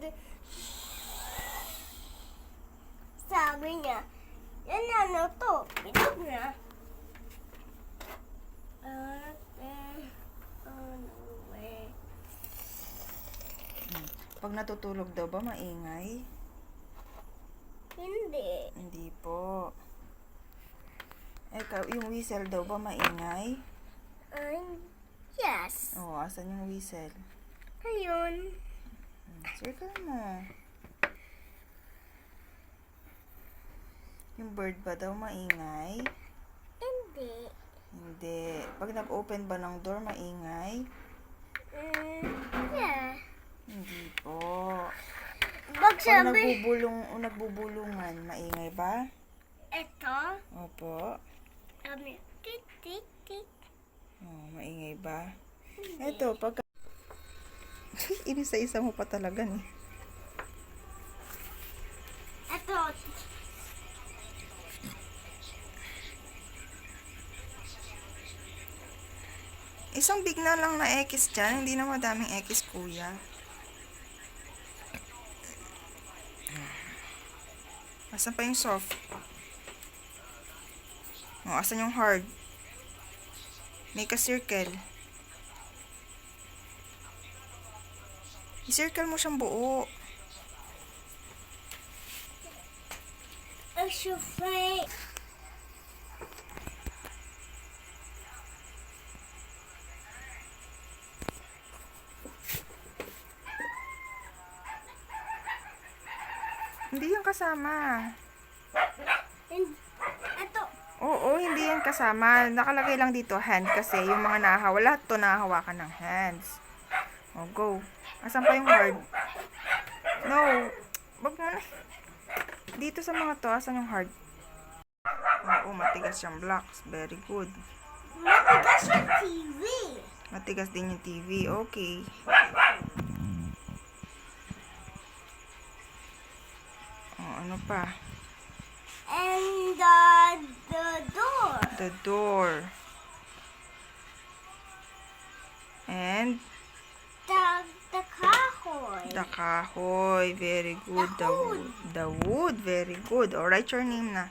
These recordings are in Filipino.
nag... Sabi niya, yan ano to, bilog na. Pag natutulog daw ba maingay? Hindi. Hindi po. Ikaw, yung whistle daw ba maingay? Um, yes. Oo, asan yung whistle? Ayun. Circle mo. Yung bird ba daw maingay? Hindi. Hindi. Pag nag-open ba ng door, maingay? Mm, yeah. Hindi po. Pag sabi, nagbubulong o nagbubulungan, maingay ba? ito, Opo. sabi, tik, tik, tik. Oh, maingay ba? Eto, pag... Inisa-isa mo pa talaga ni. Ito, Isang big na lang na X dyan. Hindi na madaming X, kuya. Asan pa yung soft? O, asan yung hard? Make a circle. I-circle mo siyang buo. extra fake. Hindi yung kasama. Ito, Oo, hindi yan kasama. Nakalagay lang dito hand kasi yung mga nahahawa, lahat to nahahawakan ng hands. O, go. Asan pa yung hard? No. Wag mo na. Dito sa mga to, asan yung hard? Oo, matigas yung blocks. Very good. matigas yung TV. Matigas din yung TV. Okay. O, ano pa? And uh, the door. The door. And The, the. The kahoy, very good. The wood. The wood, very good. O, write your name na.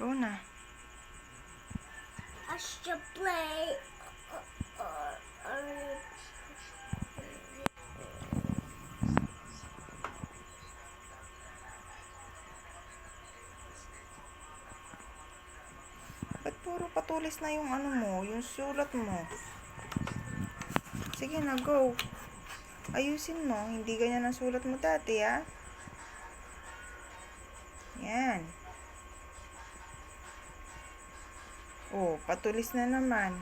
Go na. I should play. Uh, uh, uh, Ba't puro patulis na yung ano mo, yung sulat mo? Sige na, go. Ayusin mo. Hindi ganyan ang sulat mo dati, ha? Yan. Oh, patulis na naman.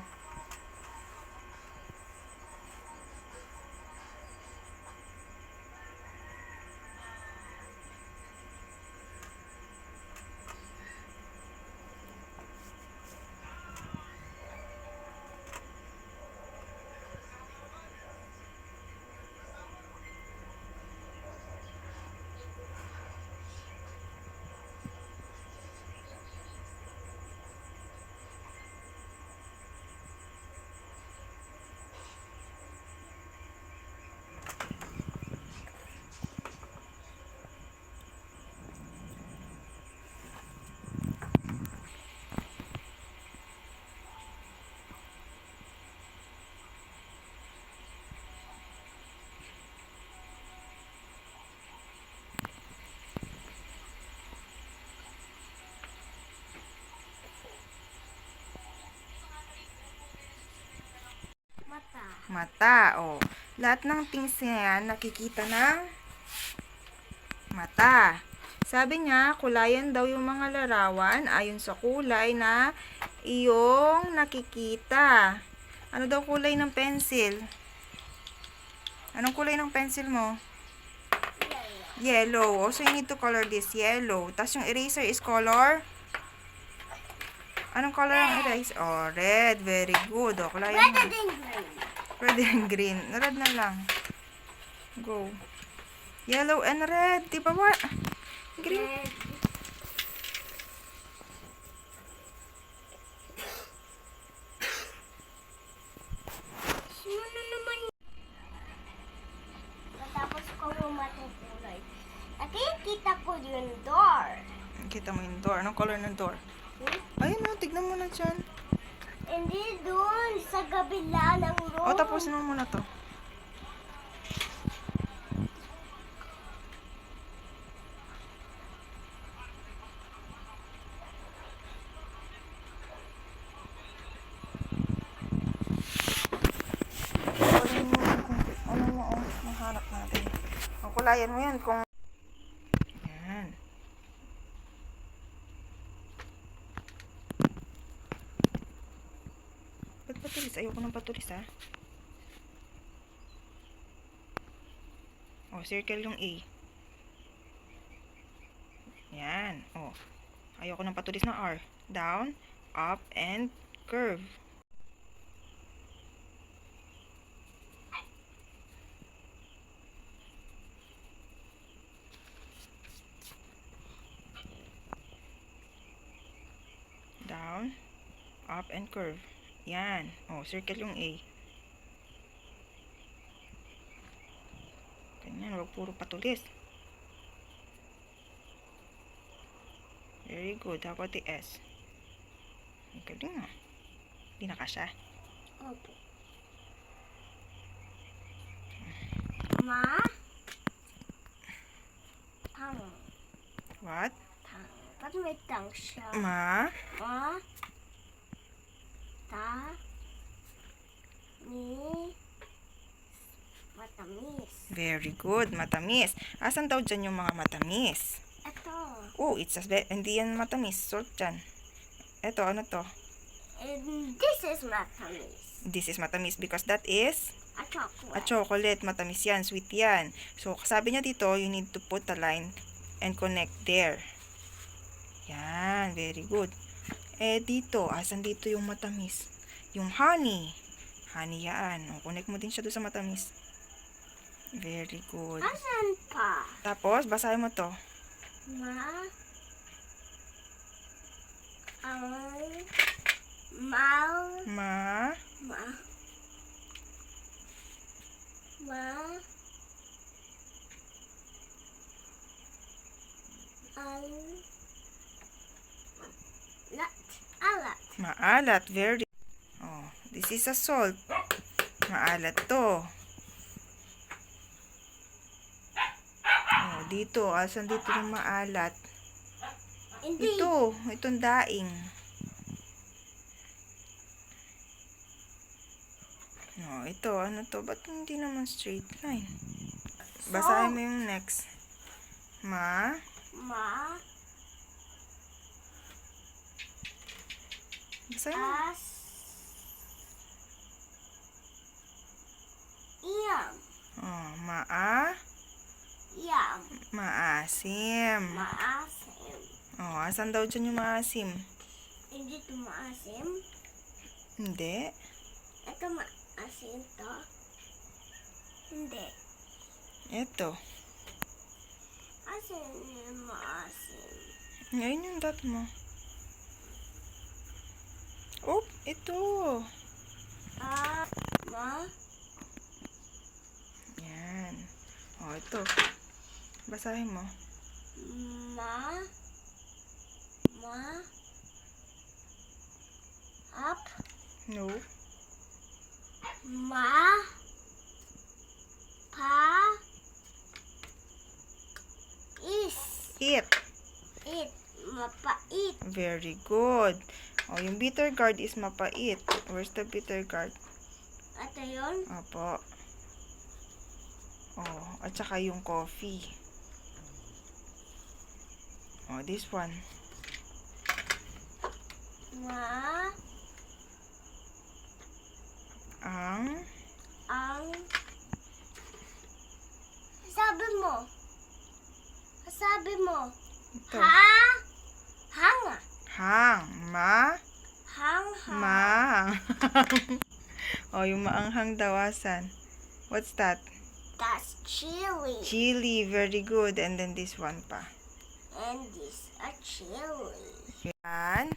Mata. Oh. Lahat ng things na yan, nakikita ng mata. Sabi niya, kulayan daw yung mga larawan ayon sa kulay na iyong nakikita. Ano daw kulay ng pencil? Anong kulay ng pencil mo? Yellow. Oh, so you need to color this yellow. Tapos yung eraser is color? Anong color ang eraser? Oh, red. Very good. Oh, kulayan mo. Red and green. Red na lang. Go. Yellow and red. Di ba ba? Green. Sino naman? Matapos ko matutulog. Nakikita ko yung door. Nakita mo yung door. Anong color ng door? Hmm? Ayun oh, tignan mo na dyan. Hindi doon sa kabila ng room. O, tapusin mo muna to. Ano oh, kulayan mo yan kung... Yan. Ba't patulis? Ayoko ng patulis, ha? Oh, circle yung A. Yan. Oh. Ayoko ng patulis ng R. Down, up, and curve. Down, up, and curve. Yan. Oh, circle yung A. Ganyan, wag puro patulis. Very good. How about the S? Ang galing ah. Hindi na kasya. Opo. Ma? Tang. What? Tang. Ba't may tang siya? Ma? Ma? Ta? Ni? Matamis. Very good. Matamis. Asan daw dyan yung mga matamis? Ito. Oh, it's a hindi yan matamis. Salt dyan. Eto, ano to? And this is matamis. This is matamis because that is A chocolate. a chocolate. Matamis yan. Sweet yan. So, sabi niya dito, you need to put a line and connect there. Yan. Very good. Eh, dito. Asan dito yung matamis? Yung honey. Honey yan. O, connect mo din siya doon sa matamis. Very good. Asan pa? Tapos, basahin mo to. Ma? Ang mal Ma. ma ma al lat alat Maalat. Very. Oh, this is a salt. Maalat to. Oh, dito. Asan dito yung maalat? hindi Ito. Itong daing. Oh, ito. Ano to? Ba't hindi naman straight line? Basahin mo yung next. Ma. ma Basahin mo. as iam Oh, maa. iam Maasim. maasim Oh, asan daw dyan yung maasim? hindi to maasim Hindi. ito maasim to hindi Ito. asin yung maasim Ngayon yung dot mo. Oh, ito. Ah, ma, Yan. Oh, ito. Basahin mo. ma, ma, up, No. ma, pa, is, It. it, mapait, Very good. Oh, yung bitter gourd is mapait. Where's the bitter gourd? ito yun, Opo. Oh, at saka yung coffee. Oh, this one. ma, Ang ang, sabi mo, sabi mo, ito. ha, Hang. Ma. hang, hang, Mang. oh, yung maanghang dawasan. What's that? that's chili, Chili. Very good. And then this one pa. and this a chili. Yan.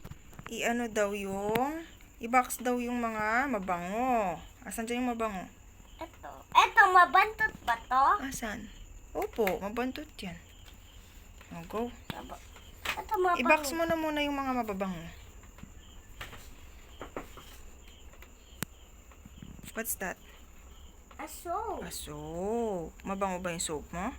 I-ano daw yung... I-box daw yung mga mabango. Asan dyan yung mabango? Ito. Ito, mabantot ba to? Asan? Opo, mabantot yan. Oh, go. I-box mo na muna yung mga mababango. What's that? Aso. A soap. Mabango ba yung soap mo?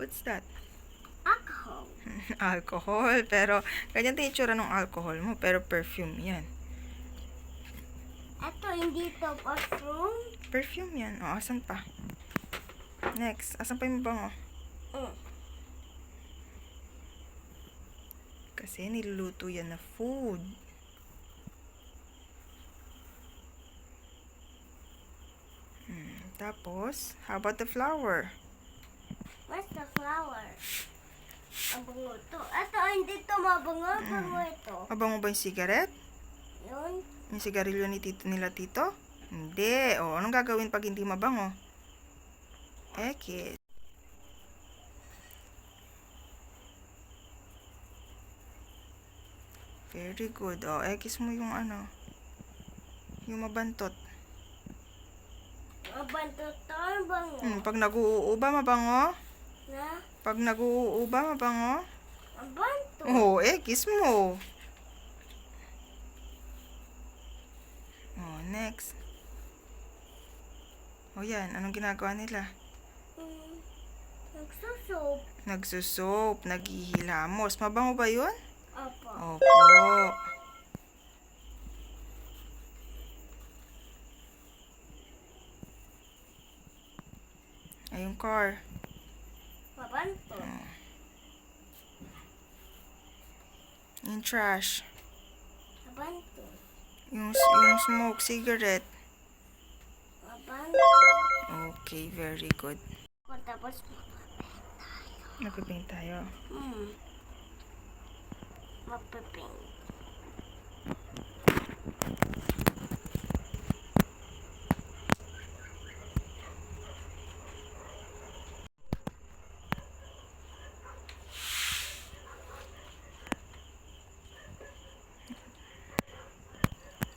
What's that? Alcohol. alcohol. Pero, ganyan din yung itsura ng alcohol mo. Pero perfume yan. Ito, hindi to perfume. Perfume yan. O, asan pa? Next. Asan pa yung mabango? Mm. Kasi niluluto yan na food. Hmm, tapos, how about the flower? Where's the flower? Ang bango to. Ito, hindi to mabango. Bango ito. Mabango ba yung cigarette? Yun. Yung sigarilyo ni tito nila tito? Hindi. O, anong gagawin pag hindi mabango? Ekit. Very good. O, ekis mo yung ano. Yung mabantot. Mabanto to. Ang bango. Hmm, pag nag-uuuba, mabango? Na? Pag nag-uuuba, mabango? Ang banto. Oo, eh, kiss mo. Oh, next. Oh, yan. Anong ginagawa nila? Mm. Nagsusop. Nagsusop, naghihilamos. Mabango ba yun? Opo. Opo. Ay, yung car. Mabanto. Yung trash. Mabanto. Yung, yung smoke, cigarette. Mabanto. Okay, very good. O, tapos, Nagpiping tayo. hmm. Mapiping.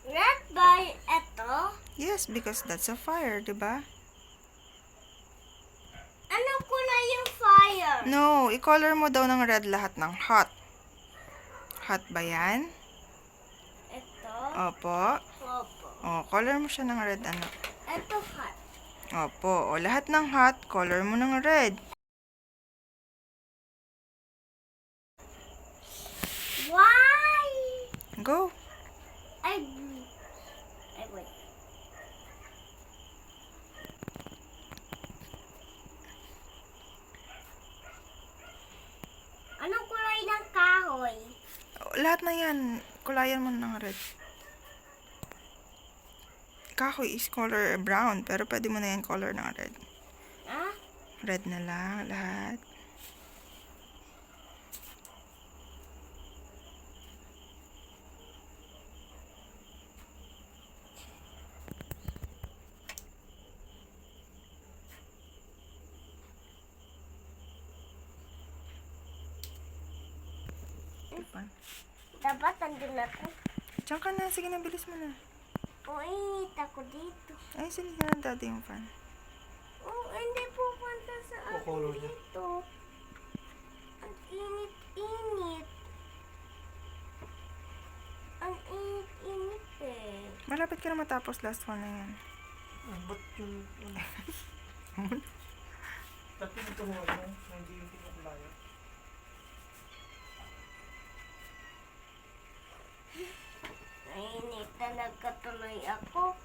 Red by ito. Yes, because that's a fire, di ba? No, i-color mo daw ng red lahat ng hot. Hot ba yan? Ito. Opo. Opo. O, color mo siya ng red ano. Ito hot. Opo. O, lahat ng hot, color mo ng red. Why? Go. Ay, blue. Ay, wait. Anong kulay ng kahoy? O, lahat na yan, kulayan mo ng red. Kahoy is color brown, pero pwede mo na yan color ng red. Ha? Red na lang, lahat. Diba? Dapat nandun na to. Diyan ka na, sige na, bilis mo na. Uinit ako dito. Ay, sige na lang dati yung fan. Oh, hindi pupunta sa akin dito. Ang init-init. Ang init-init eh. Malapit ka na matapos last one na yan. Ah, ba't yung... Ba't yung tumuha mo? Hindi yung pinakulaya? Nainit talaga tuloy ako.